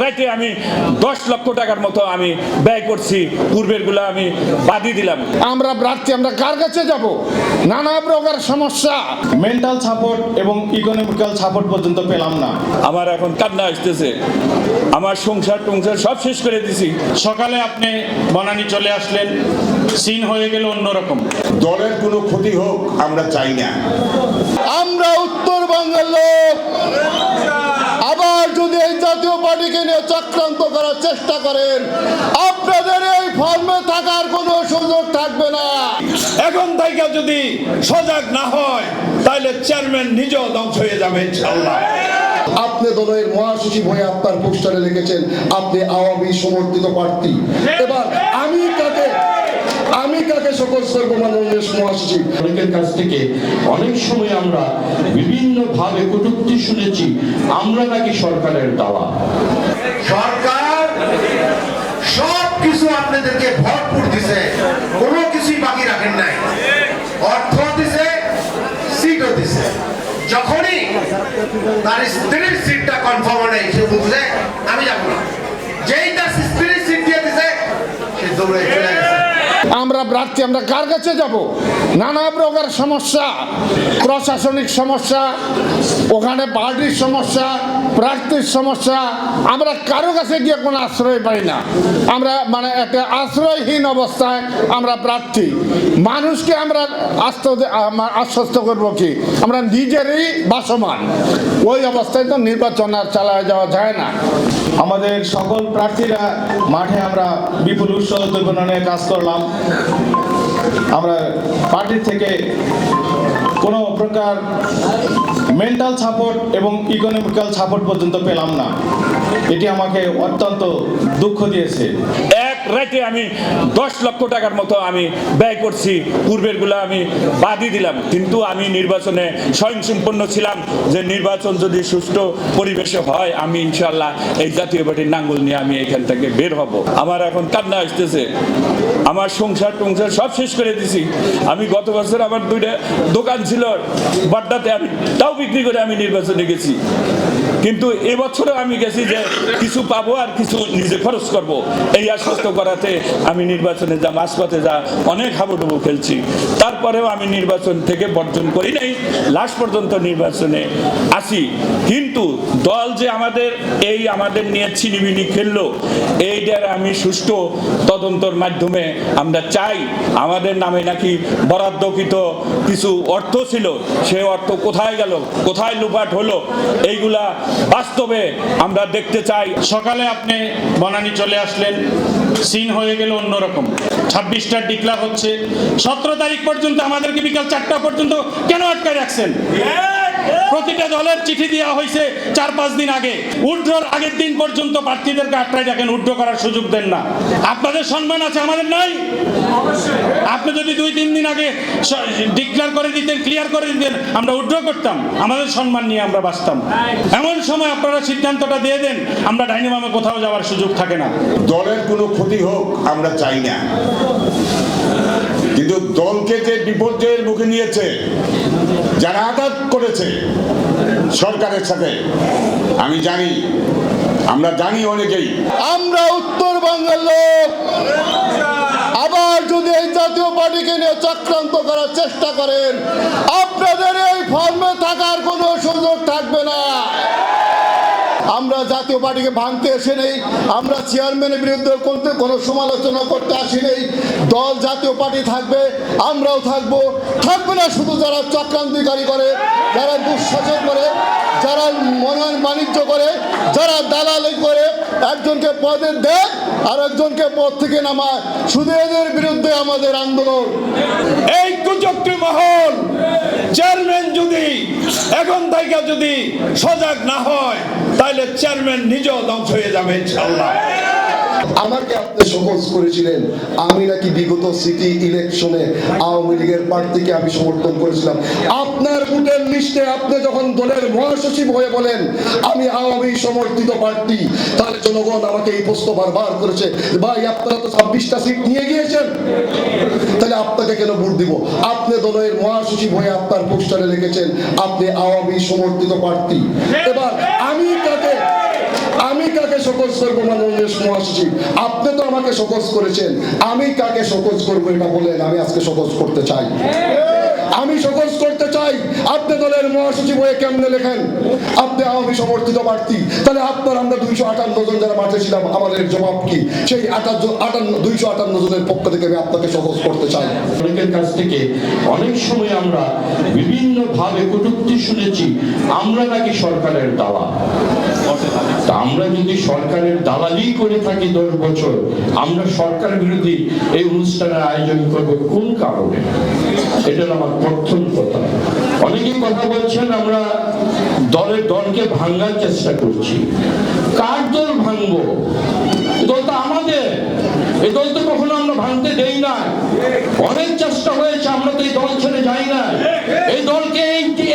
রাইতে আমি দশ লক্ষ টাকার মতো আমি ব্যয় করছি পূর্বেরগুলো আমি বাদই দিলাম। আমরা প্রার্থী আমরা কার কাছে যাব? নানা প্রকার সমস্যা। মেন্টাল সাপোর্ট এবং ইকোনমিক্যাল সাপোর্ট পর্যন্ত পেলাম না। আমার এখন কান্না আসতেছে। আমার সংসার টংসার সব শেষ করে দিছি। সকালে আপনি বনানি চলে আসলেন সিন হয়ে গেল অন্যরকম। দলের কোনো ক্ষতি হোক আমরা চাই না। আমরা উত্তরবঙ্গের লোক আবার যদি এই জাতীয় পার্টিকে নিয়ে চক্রান্ত করার চেষ্টা করেন। আপনাদের এই ফর্মে থাকার কোনো সুযোগ থাকবে না। এখন থেকে যদি সজাগ না হয় তাহলে চেয়ারম্যান নিজেও ধ্বংস হয়ে যাবে ইনশাল্লাহ আপনি দলের মহাসচিব হয়ে আপনার পোস্টারে লিখেছেন আপনি আওয়ামী সমর্থিত প্রার্থী। এবার আমি কাকে আমি কাকে সকল সর্বমাননীয় মহাসচিব? অনেকের কাছ থেকে অনেক সময় আমরা বিভিন্ন ভাবে কটূক্তি শুনেছি আমরা নাকি সরকারের দাওয়া। সরকার সব কিছু আপনাদেরকে ভরপুর দিছে কোনো কিছুই বাকি রাখেন নাই। অর্থ দিছে সিটও দিছে। যখনই তার স্ত্রীর সিটটা কনফার্ম নেই সে বুঝলে আমি যাব না। যেই তার স্ত্রীর সিট দিয়ে দিছে সে দৌড়ে চলে আমরা প্রার্থী, আমরা কার কাছে যাব? নানা প্রকার সমস্যা, প্রশাসনিক সমস্যা, ওখানে পার্টির সমস্যা, প্রার্থীর সমস্যা, আমরা কারও কাছে গিয়ে কোনো আশ্রয় পাই না। আমরা মানে একটা আশ্রয়হীন অবস্থায় আমরা প্রার্থী। মানুষকে আমরা আস্ত আশ্বস্ত করব কি? আমরা নিজেরই বাসমান। ওই অবস্থায় তো নির্বাচন আর চালায় যাওয়া যায় না। আমাদের সকল প্রার্থীরা মাঠে আমরা বিপুল উৎসাহ উদ্দীপনা কাজ করলাম। আমরা পার্টির থেকে কোনো প্রকার মেন্টাল সাপোর্ট এবং ইকোনমিক্যাল সাপোর্ট পর্যন্ত পেলাম না। এটি আমাকে অত্যন্ত দুঃখ দিয়েছে। রাইতে আমি দশ লক্ষ টাকার মতো আমি ব্যয় করছি, পূর্বেরগুলো আমি বাদই দিলাম। কিন্তু আমি নির্বাচনে স্বয়ংসম্পন্ন ছিলাম। যে নির্বাচন যদি সুষ্ঠু পরিবেশে হয়, আমি ইনশাল্লাহ এই জাতীয় পার্টির নাঙ্গল নিয়ে আমি এখান থেকে বের হব। আমার এখন কান্না আসতেছে। আমার সংসার টংসার সব শেষ করে দিছি। আমি গত বছর আমার দুইটা দোকান ছিল, বাড্ডাতে আমি তাও বিক্রি করে আমি নির্বাচনে গেছি। কিন্তু এবছরও আমি গেছি যে কিছু পাবো আর কিছু নিজে খরচ করব। এই আশ্বস্ত করাতে আমি নির্বাচনে যা, মাঝপথে যা অনেক হাবুডুবু খেলছি, তারপরেও আমি নির্বাচন থেকে বর্জন করি নাই। লাস্ট পর্যন্ত নির্বাচনে আসি। কিন্তু দল যে আমাদের, এই আমাদের নিয়ে ছিনিমিনি খেললো, এইটার আমি সুষ্ঠু তদন্তর মাধ্যমে আমরা চাই। আমাদের নামে নাকি বরাদ্দকৃত কিছু অর্থ ছিল, সে অর্থ কোথায় গেল, কোথায় লুপাট হলো, এইগুলা বাস্তবে আমরা দেখতে চাই, সকালে আপনি বনানি চলে আসলেন সিন হয়ে গেল অন্যরকম। ছাব্বিশটা ডিক্লার হচ্ছে, সতেরো তারিখ পর্যন্ত আমাদেরকে বিকাল চারটা পর্যন্ত কেন আটকায় রাখছেন? প্রতিটা দলের চিঠি দেওয়া হয়েছে চার পাঁচ দিন আগে। উড্রোর আগের দিন পর্যন্ত প্রার্থীদেরকে আটকায় রাখেন উড্রো করার সুযোগ দেন না। আপনাদের সম্মান আছে, আমাদের নাই? আপনি যদি দুই, তিন দিন আগে ডিক্লার করে দিতেন ক্লিয়ার করে দিতেন, আমরা উড্রো করতাম। আমাদের সম্মান নিয়ে আমরা বাঁচতাম। এমন সময় আপনারা সিদ্ধান্তটা দিয়ে দেন, আমরা ডাইনিমামে কোথাও যাওয়ার সুযোগ থাকে না। দলের কোনো ক্ষতি হোক, আমরা চাই না। দলকে যে বিপর্যয়ের মুখে নিয়েছে, যারা আঘাত করেছে সরকারের সাথে, আমি জানি, আমরা জানি অনেকেই। আমরা উত্তর বাংলার লোক। আবার যদি এই জাতীয় পার্টিকে নিয়ে চক্রান্ত করার চেষ্টা করেন, আপনাদের এই ফর্মে থাকার কোনো সুযোগ থাকবে না। আমরা জাতীয় পার্টিকে ভাঙতে এসে নেই, আমরা চেয়ারম্যানের বিরুদ্ধে করতে কোনো সমালোচনা করতে আসি নেই। দল জাতীয় পার্টি থাকবে, আমরাও থাকব। থাকবে না শুধু যারা চক্রান্তিকারী করে, যারা দুঃশাসন করে, যারা মনোনয়ন বাণিজ্য করে, যারা দালালি করে। একজনকে পদে দেয় আর একজনকে পদ থেকে নামায়। শুধু এদের বিরুদ্ধে আমাদের আন্দোলন। এই কুচক্রী মহল। চেয়ারম্যান যদি এখন থেকে যদি সজাগ না হয় তাহলে চেয়ারম্যান নিজেও ধ্বংস হয়ে যাবে, ইনশাআল্লাহ। আমাকে আপনি সহজ করেছিলেন। আমি নাকি বিগত সিটি ইলেকশনে আওয়ামী লীগের প্রার্থীকে আমি সমর্থন করেছিলাম। আপনার ভোটের লিস্টে আপনি যখন দলের মহাসচিব হয়ে বলেন, আমি আওয়ামী সমর্থিত প্রার্থী তাহলে জনগণ আমাকে এই প্রশ্ন বারবার করেছে, ভাই, আপনারা তো ছাব্বিশটা সিট নিয়ে গিয়েছেন। তাহলে আপনাকে কেন ভোট দিব? আপনি দলের মহাসচিব হয়ে আপনার পোস্টারে লিখেছেন, আপনি আওয়ামী সমর্থিত প্রার্থী। এবার আমি কাকে আমি কাকে সকোজ করব মাননীয় মহাসচিব আপনি তো আমাকে সকোজ করেছেন। আমি কাকে সকোজ করব এটা বলেন, আমি আজকে সকোজ করতে চাই। আমি সকোজ করতে চাই। আপনি দলের মহাসচিব হয়ে কেমনে লেখেন? আপনি আমি সমর্থিত প্রার্থী। তাহলে আপনার আমরা দুইশো আটান্ন জন যারা মাঠে ছিলাম, আমাদের জবাব কি? সেই আটান্ন আটান্ন দুইশো আটান্ন জনের পক্ষ থেকে আমি আপনাকে সকোজ করতে চাই। অনেকের কাছ থেকে অনেক সময় আমরা বিভিন্ন ভাবে কটূক্তি শুনেছি, আমরা নাকি সরকারের তা আমরা যদি সরকারের দালালি করে থাকি দশ বছর, আমরা সরকার বিরোধী এই অনুষ্ঠানের আয়োজন করব কোন কারণে? এটা আমার প্রথম কথা। অনেকেই কথা বলছেন, আমরা দলের দলকে ভাঙ্গার চেষ্টা করছি। কার দল ভাঙবো? দল তো আমাদের। এই দল তো কখনো আমরা ভাঙতে দেই না। অনেক চেষ্টা হয়েছে, আমরা তো এই দল ছেড়ে যাই না। এই দলকে,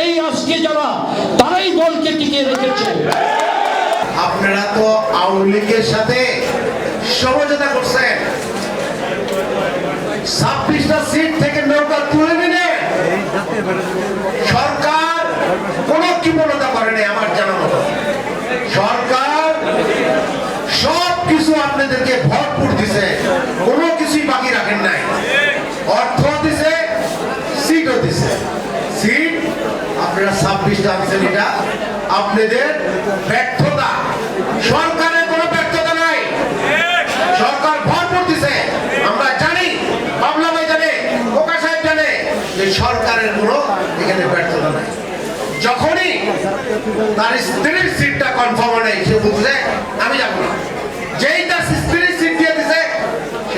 এই আজকে যারা, তারাই দলকে টিকিয়ে রেখেছে। আপনারা তো আওয়ামী লীগের সাথে সমঝোতা করছেন ছাব্বিশটা সিট থেকে নৌকা তুলে নিলে সরকার কোনো কৃপণতা করেনি আমার জানা মতো সরকার সব কিছু আপনাদেরকে ভরপুর দিছে, কোনো কিছুই বাকি রাখেন নাই। অর্থ দিছে সিটও দিছে। সিট আপনারা ছাব্বিশটা আনছেন এটা। আপনাদের ব্যর্থতা। সরকারের কোনো ব্যর্থতা নাই। সরকার ভরপুর দিছে। আমরা জানি ভাই জানে সাহেব জানে, যে সরকারের কোনো এখানে ব্যর্থতা নাই। যখনই তার স্ত্রীর সিটটা কনফার্ম হয় সে বুঝছে আমি যাব না। যেই তার স্ত্রীর সিট দিয়ে দিছে